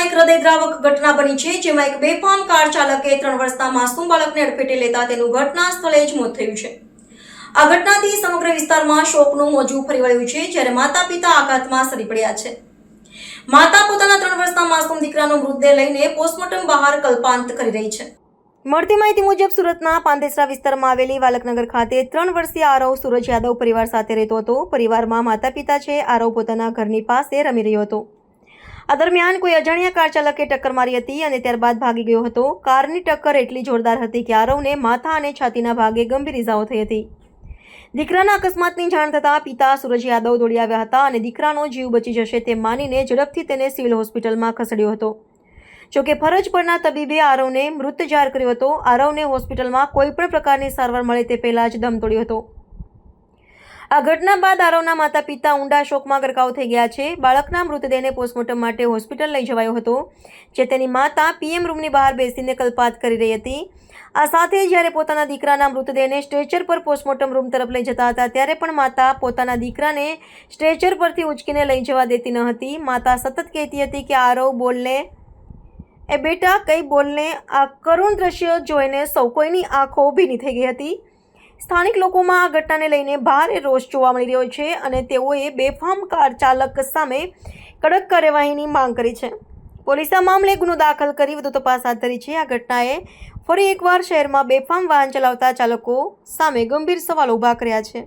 સુરતમાં એક હૃદયદ્રાવક ઘટના બની છે, જેમાં એક બેફામ કાર ચાલકે ત્રણ વર્ષના માસૂમ બાળકને અડફેટે લેતા તેનું ઘટના સ્થળે જ મોત થયું છે. આ ઘટનાથી સમગ્ર વિસ્તારમાં શોકનું મોજું ફરી વળ્યું છે, જ્યારે માતા પિતા આઘાતમાં સરી પડ્યા છે. માતા પોતાના ત્રણ વર્ષના માસૂમ દીકરાનો મૃતદેહ લઈને પોસ્ટમોર્ટમ બહાર કલ્પાંત કરી રહી છે. મળતી માહિતી મુજબ સુરતના પાંદેસરા વિસ્તારમાં આવેલી વાલકનગર ખાતે ત્રણ વર્ષીય આરવ સૂરજ યાદવ પરિવાર સાથે રહેતો હતો. પરિવારમાં માતા પિતા છે, આરવ પોતાના ઘરની પાસે રમી રહ્યો હતો. આ દરમિયાન કોઈ અજાણ્યા કાર ચાલકે ટક્કર મારી હતી અને ત્યારબાદ ભાગી ગયો હતો. કારની ટક્કર એટલી જોરદાર હતી કે આરવને માથા અને છાતીના ભાગે ગંભીર ઇજાઓ થઈ હતી. દીકરાના અકસ્માતની જાણ થતાં પિતા સૂરજ યાદવ દોડી આવ્યા હતા અને દીકરાનો જીવ બચી જશે તે માનીને ઝડપથી તેને સિવિલ હોસ્પિટલમાં ખસેડ્યો હતો. જોકે ફરજ પરના તબીબે આરવને મૃત જાહેર કર્યો હતો. આરવને હોસ્પિટલમાં કોઈપણ પ્રકારની સારવાર મળે તે પહેલાં જ દમ તોડ્યો હતો. આ ઘટના બાદ આરવના માતા પિતા ઊંડા શોકમાં ગરકાવ થઈ ગયા છે. બાળકના મૃતદેહને પોસ્ટમોર્ટમ માટે હોસ્પિટલ લઈ જવાયો હતો, જે તેની માતા પીએમ રૂમની બહાર બેસીને કલ્પાત કરી રહી હતી. આ સાથે જ્યારે પોતાના દીકરાના મૃતદેહને સ્ટ્રેચર પર પોસ્ટમોર્ટમ રૂમ તરફ લઈ જતા હતા, ત્યારે પણ માતા પોતાના દીકરાને સ્ટ્રેચર પરથી ઉંચકીને લઈ જવા દેતી ન હતી. માતા સતત કહેતી હતી કે, આરવ બોલને એ બેટા, કઈ બોલને આ કરુણ દ્રશ્ય જોઈને સૌ કોઈની આંખો ભીની થઈ ગઈ હતી. સ્થાનિક લોકોમાં આ ઘટનાને લઈને ભારે રોષ જોવા મળી રહ્યો છે અને તેઓએ બેફામ કાર ચાલક સામે કડક કાર્યવાહીની માંગ કરી છે. પોલીસે આ મામલે ગુનો દાખલ કરી વધુ તપાસ હાથ ધરી છે. આ ઘટનાએ ફરી એકવાર શહેરમાં બેફામ વાહન ચલાવતા ચાલકો સામે ગંભીર સવાલો ઊભા કર્યા છે.